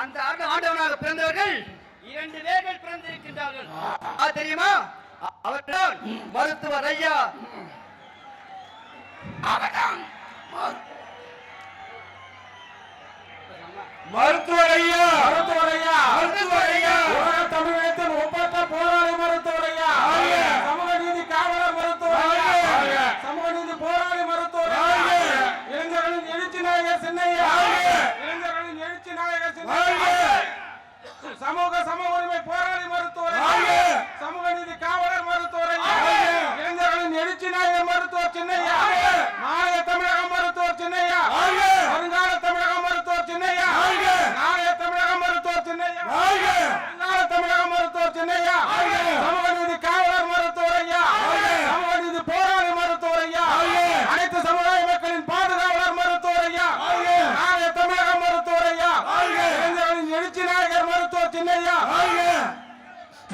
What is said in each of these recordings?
அந்த ஆண்டவனாக பிறந்தவர்கள் இரண்டு பேர்கள் பிறந்திருக்கின்றார்கள். தெரியுமா? அவர்தான் மருத்துவர் ஐயா. அவர்தான் மருத்துவர் ஐயா. சமூக சம உரிமை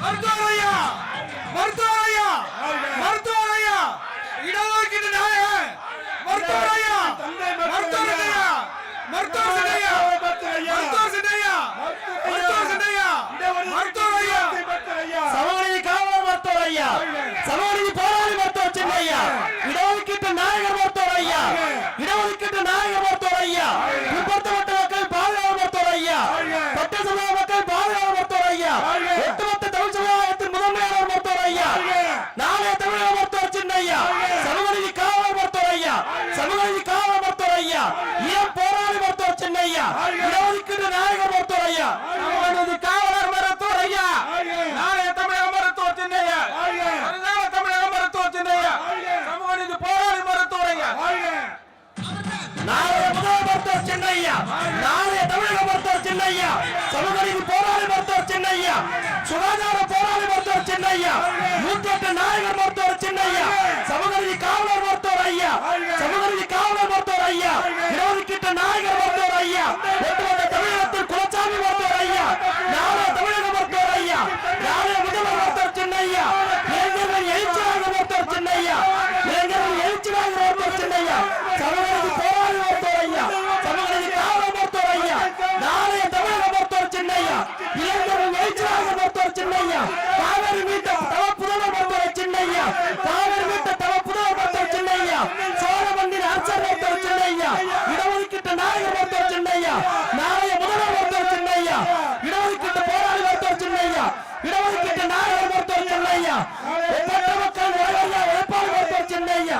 மருத்துவர் ஐயா மருத்துவர் ஐயா நமது நாயக மருத்துவர் ஐயா நமது காவலர் மருத்துவர் ஐயா. நாளைய தமிழக மருத்துவர் சின்னையா. வருங்கால தமிழக மருத்துவர் சின்னையா. சமூக போராளி மருத்துவர் ஐயா. நாளைய முதல் மருத்துவர் சின்னையா. நாளைய தமிழக மருத்துவர் சின்னையா. சமூக நீதி போராளி மருத்துவர் சின்னையா. சுகாதார போராளி மருத்துவர் சின்னையா. நூத்தி நாயகர் மருத்துவர் சின்னையா. சமூக காவலர் மருத்துவர் ஐயா. சமூக ఎక్కడ ఒక్క వేళ ఏర్పాటు కనపరిచింది అయ్యా